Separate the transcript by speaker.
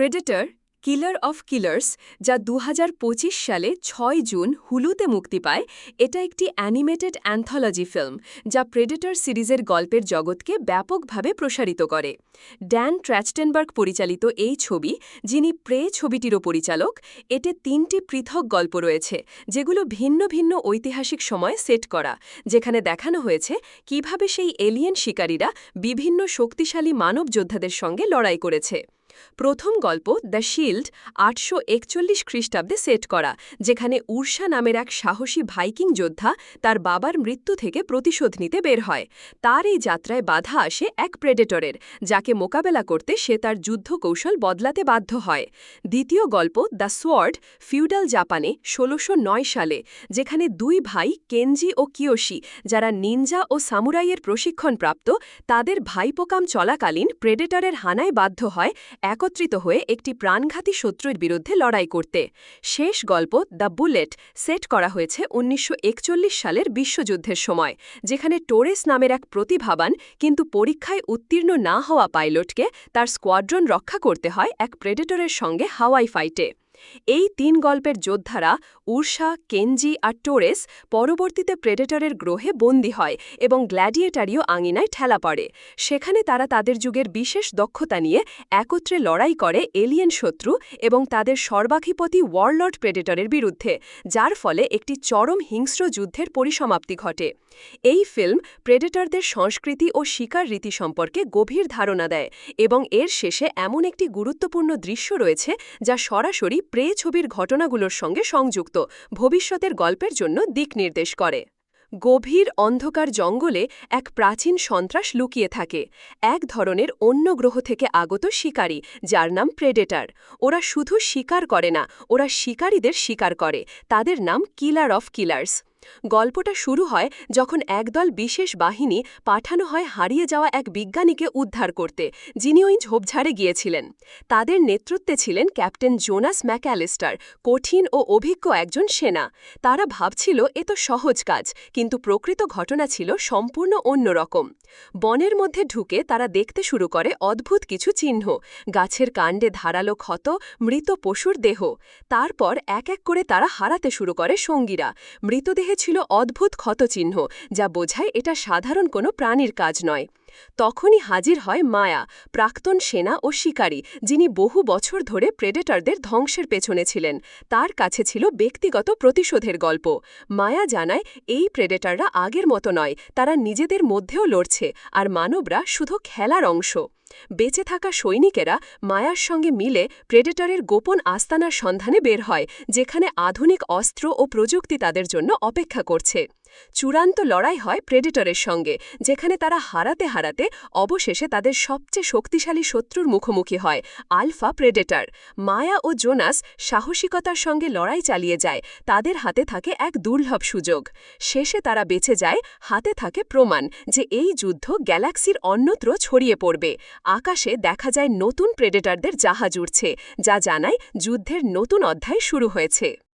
Speaker 1: Predator killer of killers যা দু হাজার পঁচিশ সালে ছয় জুন হুলুতে মুক্তি পায়, এটা একটি অ্যানিমেটেড অ্যান্থোলজি ফিল্ম, যা প্রেডেটর সিরিজের গল্পের জগৎকে ব্যাপকভাবে প্রসারিত করে। ড্যান ট্র্যাচটেনবার্গ পরিচালিত এই ছবি, যিনি প্রে ছবিটিরও পরিচালক, এতে তিনটি পৃথক গল্প রয়েছে, যেগুলো ভিন্ন ভিন্ন ঐতিহাসিক সময় সেট করা, যেখানে দেখানো হয়েছে কীভাবে সেই এলিয়েন শিকারীরা বিভিন্ন শক্তিশালী মানব যোদ্ধাদের সঙ্গে লড়াই করেছে। প্রথম গল্প দ্য শিল্ড আটশো একচল্লিশ খ্রিস্টাব্দে সেট করা, যেখানে উর্ষা নামের এক সাহসী ভাইকিং যোদ্ধা তার বাবার মৃত্যু থেকে প্রতিশোধ নিতে বের হয়। তার এই যাত্রায় বাধা আসে এক প্রেডেটরের যাকে মোকাবেলা করতে সে তার যুদ্ধ কৌশল বদলাতে বাধ্য হয়। দ্বিতীয় গল্প দ্য সোয়ার্ড ফিউডাল জাপানে ষোলোশো সালে, যেখানে দুই ভাই কেনজি ও কিয়োশি, যারা নিনজা ও সামুরাইয়ের প্রশিক্ষণপ্রাপ্ত, তাদের ভাইপোকাম চলাকালীন প্রেডেটরের হানায় বাধ্য হয় একত্রিত হয়ে একটি প্রাণঘাতী শত্রুর বিরুদ্ধে লড়াই করতে। শেষ গল্প দ্য বুলেট সেট করা হয়েছে উনিশশো একচল্লিশ সালের বিশ্বযুদ্ধের সময়, যেখানে টোরেস নামের এক প্রতিভাবান কিন্তু পরীক্ষায় উত্তীর্ণ না হওয়া পাইলটকে তার স্কোয়াড্রন রক্ষা করতে হয় এক প্রেডেটরের সঙ্গে হাওয়াই ফাইটে। এই তিন গল্পের যোদ্ধারা উর্ষা কেনজি আর টোরেস পরবর্তীতে প্রেডেটরের গ্রহে বন্দী হয় এবং গ্ল্যাডিয়েটারিও আঙিনায় ঠেলা পড়ে। সেখানে তারা তাদের যুগের বিশেষ দক্ষতা নিয়ে একত্রে লড়াই করে এলিয়েন শত্রু এবং তাদের সর্বাধিপতি ওয়ারলর্ড প্রেডেটরের বিরুদ্ধে, যার ফলে একটি চরম হিংস্র যুদ্ধের পরিসমাপ্তি ঘটে। এই ফিল্ম প্রেডেটরদের সংস্কৃতি ও শিকার রীতি সম্পর্কে গভীর ধারণা দেয় এবং এর শেষে এমন একটি গুরুত্বপূর্ণ দৃশ্য রয়েছে যা সরাসরি প্রে ছবির ঘটনাগুলোর সঙ্গে সংযুক্ত, ভবিষ্যতের গল্পের জন্য দিক নির্দেশ করে। গভীর অন্ধকার জঙ্গলে এক প্রাচীন সন্ত্রাস লুকিয়ে থাকে। এক ধরনের অন্য গ্রহ থেকে আগত শিকারী, যার নাম প্রেডেটার। ওরা শুধু শিকার করে না, ওরা শিকারীদের শিকার করে। তাদের নাম কিলার অফ কিলার্স। গল্পটা শুরু হয় যখন একদল বিশেষ বাহিনী পাঠানো হয় হারিয়ে যাওয়া এক বিজ্ঞানীকে উদ্ধার করতে, যিনি ওই ঝোপঝাড়ে গিয়েছিলেন। তাদের নেতৃত্বে ছিলেন ক্যাপ্টেন জোনাস ম্যাক্যালিস্টার কঠিন ও অভিজ্ঞ একজন সেনা। তারা ভাবছিল, এ তো সহজ কাজ, কিন্তু প্রকৃত ঘটনা ছিল সম্পূর্ণ অন্যরকম বনের মধ্যে ঢুকে তারা দেখতে শুরু করে অদ্ভুত কিছু চিহ্ন, গাছের কাণ্ডে ধারালো ক্ষত, মৃত পশুর দেহ। তারপর এক এক করে তারা হারাতে শুরু করে সঙ্গীরা। মৃতদেহে ছিল অদ্ভুত ক্ষতচিহ্ন, যা বোঝায় এটা সাধারণ কোনো প্রাণীর কাজ নয়। তখনই হাজির হয় মায়া, প্রাক্তন সেনা ও শিকারী, যিনি বহু বছর ধরে প্রেডেটরদের ধ্বংসের পেছনে ছিলেন। তার কাছে ছিল ব্যক্তিগত প্রতিশোধের গল্প। মায়া জানায়, এই প্রেডেটররা আগের মতো নয়। তারা নিজেদের মধ্যেও লড়ছে, আর মানবরা শুধু খেলার অংশ। বেঁচে থাকা সৈনিকেরা মায়ার সঙ্গে মিলে প্রেডেটরের গোপন আস্তানার সন্ধানে বের হয়, যেখানে আধুনিক অস্ত্র ও প্রযুক্তি তাদের জন্য অপেক্ষা করছে। চূড়ান্ত লড়াই হয় প্রেডেটরের সঙ্গে, যেখানে তারা হারাতে হারাতে অবশেষে তাদের সবচেয়ে শক্তিশালী শত্রুর মুখোমুখি হয়, আলফা প্রেডেটর। মায়া ও জোনাস সাহসিকতার সঙ্গে লড়াই চালিয়ে যায়, তাদের হাতে থাকে এক দুর্লভ সুযোগ। শেষে তারা বেঁচে যায়, হাতে থাকে প্রমাণ যে এই যুদ্ধ গ্যালাক্সির অন্যত্র ছড়িয়ে পড়বে। আকাশে দেখা যায় নতুন প্রেডেটারদের জাহাজ উড়ছে যা জানায় যুদ্ধের নতুন অধ্যায় শুরু হয়েছে।